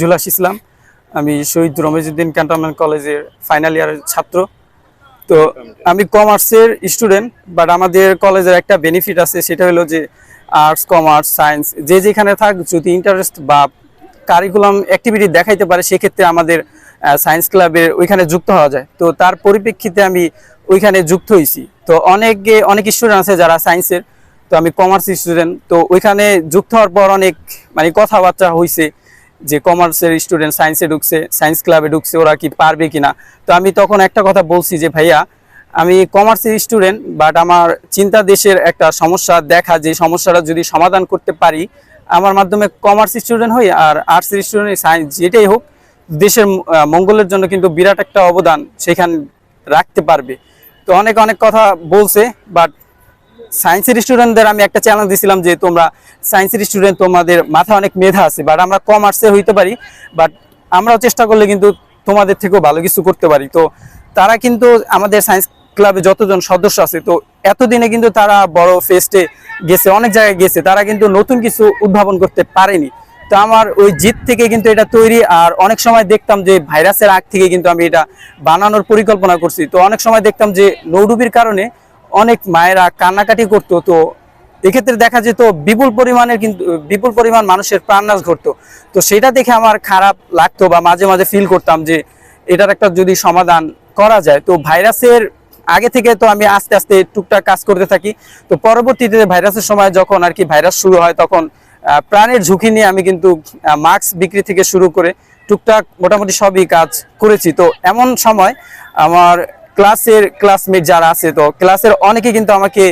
জুলাস ইসলাম। আমি শহীদ রমেজউদ্দিন ক্যান্টনমেন্ট কলেজের ফাইনাল ইয়ারের ছাত্র। তো আমি কমার্সের স্টুডেন্ট বাট আমাদের কলেজের একটা বেনিফিট আছে, সেটা হলো যে আর্টস কমার্স সায়েন্স যে যেখানে থাক, যদি ইন্টারেস্ট বা কারিকুলাম অ্যাক্টিভিটি দেখাইতে পারে, সেক্ষেত্রে আমাদের সায়েন্স ক্লাবের ওইখানে যুক্ত হওয়া যায়। তো তার পরিপ্রেক্ষিতে আমি ওইখানে যুক্ত হয়েছি তো অনেকে, অনেক স্টুডেন্ট আছে যারা সায়েন্সের তো আমি কমার্স স্টুডেন্ট তো ওইখানে যুক্ত হওয়ার পর অনেক মানে কথাবার্তা হয়েছে যে কমার্সের স্টুডেন্ট সায়েন্সে ঢুকছে সায়েন্স ক্লাবে ঢুকছে, ওরা কি পারবে কিনা? তো আমি তখন একটা কথা বলছি যে, ভাইয়া, আমি কমার্সের স্টুডেন্ট বাট আমার চিন্তা দেশের একটা সমস্যা দেখা, যে সমস্যাটা যদি সমাধান করতে পারি, আমার মাধ্যমে কমার্স স্টুডেন্ট হই আর আর্টসের স্টুডেন্ট সায়েন্স যেটাই হোক, দেশের মঙ্গলের জন্য কিন্তু বিরাট একটা অবদান সেখানে রাখতে পারবে। তো অনেক অনেক কথা বলছে বাট সায়েন্সের স্টুডেন্টদের আমি একটা চ্যালেঞ্জ দিছিলাম যে তোমরা সায়েন্সের স্টুডেন্ট তোমাদের মাথায় অনেক মেধা আছে বাট আমরা কমার্সে হইতে পারি বাট আমরাও চেষ্টা করলে কিন্তু তোমাদের থেকেও ভালো কিছু করতে পারি। তো তারা কিন্তু আমাদের সায়েন্স ক্লাবে যতজন সদস্য আছে, তো এতদিনে কিন্তু তারা বড় ফেস্টে গেছে, অনেক জায়গায় গেছে, তারা কিন্তু নতুন কিছু উদ্ভাবন করতে পারেনি। তো আমার ওই জিত থেকে কিন্তু এটা তৈরি, আর অনেক সময় দেখতাম যে ভাইরাসের আগ থেকে কিন্তু আমি এটা বানানোর পরিকল্পনা করছি। তো অনেক সময় দেখতাম যে নৌডুবির কারণে অনেক মায়েরা কান্নাকাটি করতো, তো এক্ষেত্রে দেখা যেত বিপুল পরিমাণের কিন্তু, বিপুল পরিমাণ মানুষের প্রাণনাশ ঘটতো। তো সেটা দেখে আমার খারাপ লাগতো বা মাঝে মাঝে ফিল করতাম যে এটার একটা যদি সমাধান করা যায়। তো ভাইরাসের আগে থেকে তো আমি আস্তে আস্তে টুকটাক কাজ করতে থাকি। তো পরবর্তীতে ভাইরাসের সময় যখন আর কি ভাইরাস শুরু হয়, তখন প্রাণের ঝুঁকি নিয়ে আমি কিন্তু মাস্ক বিক্রি থেকে শুরু করে টুকটাক মোটামুটি সবই কাজ করেছি। তো এমন সময় আমার ক্লাসের ক্লাসমেট যারা আছে, তো ক্লাসের অনেকে কিন্তু আমাকে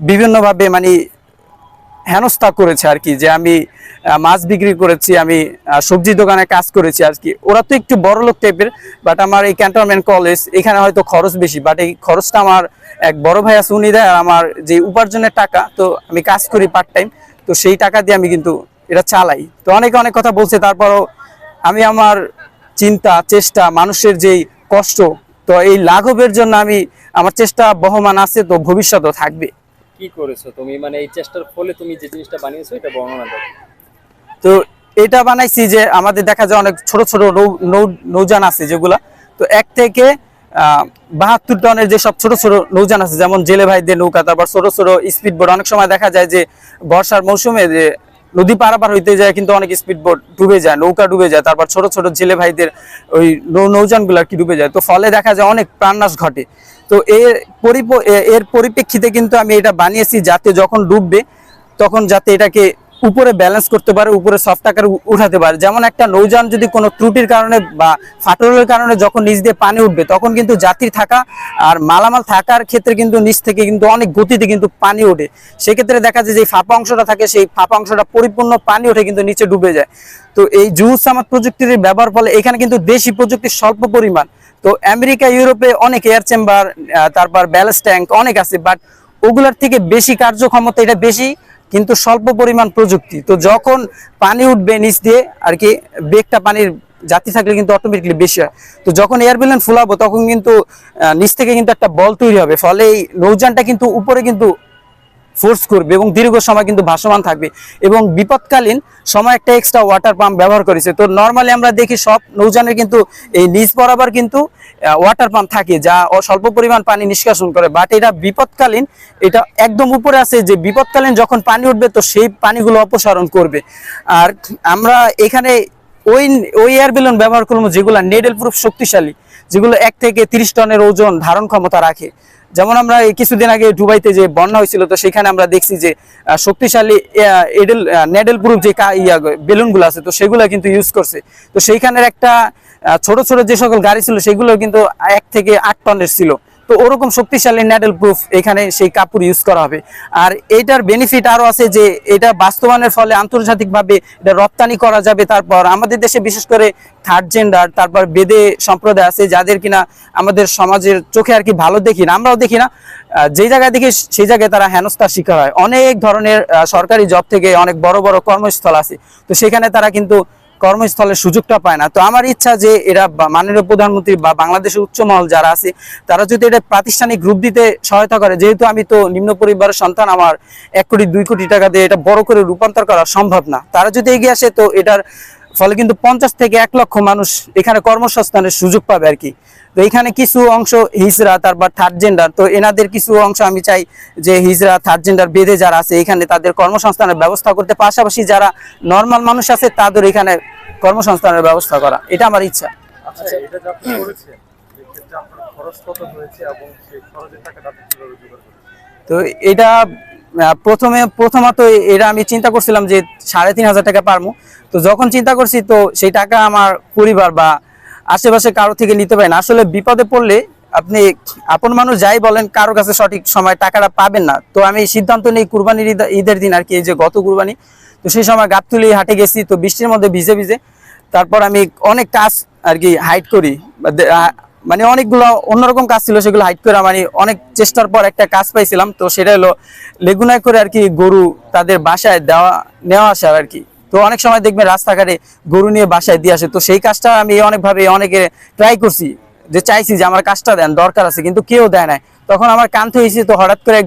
বিভিন্নভাবে মানে হেনস্থা করেছে আর কি, যে আমি মাছ বিক্রি করেছি, আমি সবজি দোকানে কাজ করেছি আর কি। ওরা তো একটু বড় লোক টাইপের বাট আমার এই ক্যান্টনমেন্ট কলেজ এখানে হয়তো খরচ বেশি বাট এই খরচটা আমার এক বড় ভাই আছে, উনি দেয় আর আমার যে উপার্জনের টাকা, তো আমি কাজ করি পার্ট টাইম তো সেই টাকা দিয়ে আমি কিন্তু এটা চালাই। তো অনেকে অনেক কথা বলছে, তারপরও আমি আমার চিন্তা, চেষ্টা, মানুষের যেই কষ্ট তো এই লাঘবের জন্য আমি আমার চেষ্টা বহমান আছে তো ভবিষ্যতেও থাকবে। কি করেছ তুমি? মানে এই চেষ্টার ফলে তুমি যে জিনিসটা বানিয়েছো এটা বর্ণনা দাও। তো এটা বানাইছি যে আমাদের দেখা যায় অনেক ছোট ছোট নৌ- নৌ- নৌযান আছে যেগুলা। তো এক থেকে বাহাত্তর টনের যে সব ছোট ছোট নৌযান আছে যেমন জেলে ভাইদের নৌকা তারপর ছোট ছোট স্পিড বোট অনেক সময় দেখা যায় যে বর্ষার মৌসুমে যে নদী পারাপার হইতে যায়, কিন্তু অনেক স্পিড বোট ডুবে যায়, নৌকা ডুবে যায়, তারপর ছোট ছোট ছেলে ভাইদের ওই নৌ- নৌযানগুলো আর কি ডুবে যায়? তো ফলে দেখা যায় অনেক প্রাণনাশ ঘটে। তো এর পরিপ- এর পরিপ্রেক্ষিতে কিন্তু আমি এটা বানিয়েছি যাতে যখন ডুববে, তখন যাতে এটাকে উপরে ব্যালেন্স করতে পারে, উপরে সফট আকারে উঠাতে পারে। যেমন একটা নৌযান যদি কোনো ত্রুটির কারণে বা ফাটলের কারণে যখন নিচ দিয়ে পানি উঠবে, তখন কিন্তু যাত্রী থাকা আর মালামাল থাকার ক্ষেত্রে কিন্তু নিচ থেকে কিন্তু অনেক গতিতে কিন্তু পানি ওঠে। সেক্ষেত্রে দেখা যায় যে ফাঁপা অংশটা থাকে, সেই ফাঁপা অংশটা পরিপূর্ণ পানি ওঠে কিন্তু নিচে ডুবে যায়। তো এই আমার প্রযুক্তির ব্যবহার ফলে এখানে কিন্তু দেশি প্রযুক্তির স্বল্প পরিমাণ। তো আমেরিকা, ইউরোপে অনেক এয়ার চেম্বার তারপর ব্যালেন্স ট্যাঙ্ক অনেক আছে বাট ওগুলার থেকে বেশি কার্যক্ষমতা এটা বেশি। কিন্তু স্বল্প পরিমাণ প্রযুক্তি। তো যখন পানি উঠবে নিচ দিয়ে, আর কি বেগটা পানির জাতি থাকলে কিন্তু অটোমেটিকলি বেশি হয়। তো যখন এয়ার বেলুন ফুলাবো, তখন কিন্তু নিচ থেকে কিন্তু একটা বল তৈরি হবে। ফলে এই নৌজানটা কিন্তু উপরে কিন্তু ফোর্স করবে এবং দীর্ঘ সময় কিন্তু ভাসমান থাকবে। এবং বিপদকালীন সময় একটা এক্সট্রা ওয়াটার পাম্প ব্যবহার করেছে। তো নর্মালি আমরা দেখি সব নৌযানের কিন্তু এই নিচ বরাবর কিন্তু ওয়াটার পাম্প থাকে যা স্বল্প পরিমাণ পানি নিষ্কাশন করে। বাট এটা বিপদকালীন, এটা একদম উপরে আছে যে বিপদকালীন যখন পানি উঠবে তো সেই পানিগুলো অপসারণ করবে। আর আমরা এখানে ওই ওই এয়ার বেলুন ব্যবহার করব যেগুলো নেডেল প্রুফ শক্তিশালী, যেগুলো এক থেকে তিরিশ টনের ওজন ধারণ ক্ষমতা রাখে। যেমন আমরা কিছুদিন আগে দুবাইতে যে বন্যা হয়েছিল, তো সেখানে আমরা দেখছি যে শক্তিশালী এডেল নেডেল প্রুফ যে ইয়া বেলুনগুলো আছে, তো সেগুলো কিন্তু ইউজ করছে। তো সেইখানের একটা ছোট ছোট যে সকল গাড়ি ছিল, সেগুলো কিন্তু এক থেকে আট টনের ছিল। তো ওরকম শক্তিশালী নেডেল প্রুফ এখানে সেই কাপড় ইউজ করা হবে। আর এইটার বেনিফিট আরও আছে যে এটা বাস্তবায়নের ফলে আন্তর্জাতিকভাবে এটা রপ্তানি করা যাবে। তারপর আমাদের দেশে বিশেষ করে থার্ড জেন্ডার তারপর বেদে সম্প্রদায় আছে, যাদের কিনা আমাদের সমাজের চোখে আর কি ভালো দেখি না, আমরাও দেখি না। যেই জায়গায় দেখি সেই জায়গায় তারা হেনস্থার শিকার হয়। অনেক ধরনের সরকারি জব থেকে অনেক বড় বড় কর্মস্থল আছে। তো সেখানে তারা কিন্তু কর্মস্থলের সুযোগটা পায় না। তো আমার ইচ্ছা যে এরা মাননীয় প্রধানমন্ত্রী বা বাংলাদেশের উচ্চ মহল যারা আছে, তারা যদি এটা প্রাতিষ্ঠানিক গ্রুপ দিতে সহায়তা করে, যেহেতু আমি তো নিম্ন পরিবারের সন্তান, আমার এক কোটি, দুই কোটি টাকা দিয়ে এটা বড় করে রূপান্তর করা সম্ভব না। তারা যদি এগিয়ে আসে, তো এটার ফলে কিন্তু পঞ্চাশ থেকে এক লক্ষ মানুষ এখানে কর্মসংস্থানের সুযোগ পাবে আর কি। তো এখানে কিছু অংশ হিজরা তারপর থার্ড জেন্ডার তো এনাদের কিছু অংশ আমি চাই যে হিজরা থার্ড জেন্ডার বেঁধে যারা আছে এখানে তাদের কর্মসংস্থানের ব্যবস্থা করতে পাশাপাশি যারা নর্মাল মানুষ আছে তাদের এখানে কর্মসংস্থানের ব্যবস্থা করা। এটা আমার ইচ্ছা। আচ্ছা এটা যে আপনি করেছেন এক্ষেত্রে আপনার খরচ কত হয়েছে এবং সেই খরচের টাকাটা আপনি কীভাবে জোগাড় করেছেন? তো এটা প্রথমে প্রথমত এটা আমি চিন্তা করছিলাম যে সাড়ে তিন হাজার টাকা পারব। তো যখন চিন্তা করছি, তো সেই টাকা আমার পরিবার বা আশেপাশে কারও থেকে নিতে পারেন আসলে বিপদে পড়লে আপনি আপন মানুষ যাই বলেন, কারও কাছে সঠিক সময় টাকাটা পাবেন না। তো আমি সিদ্ধান্ত নিই কুরবানির ঈদ- ঈদের দিন আর কি, এই যে গত কুরবানি। তো সেই সময় গাবতুলি হাটে গেছি, তো বৃষ্টির মধ্যে ভিজে ভিজে। তারপর আমি অনেক কাজ আর কি হাইট করি। মানে অনেকগুলো অন্যরকম কাজ ছিল সেগুলো হাইট করে মানে অনেক চেষ্টার পর একটা কাজ পাইছিলাম। তো সেটা হলো লেগুনায় করে আর কি গরু তাদের বাসায় দেওয়া, নেওয়া আসা আর কি। তো অনেক সময় দেখবে রাস্তাঘাটে গরু নিয়ে বাসায় দিয়ে আসে। তো সেই কাজটা আমি অনেকভাবে অনেকে ট্রাই করছি, যে চাইছি যে আমার কাজটা দেন, দরকার আছে, কিন্তু কেউ দেয় নাই। তখন আমার কান্ত হয়েছে তো হঠাৎ করে একজন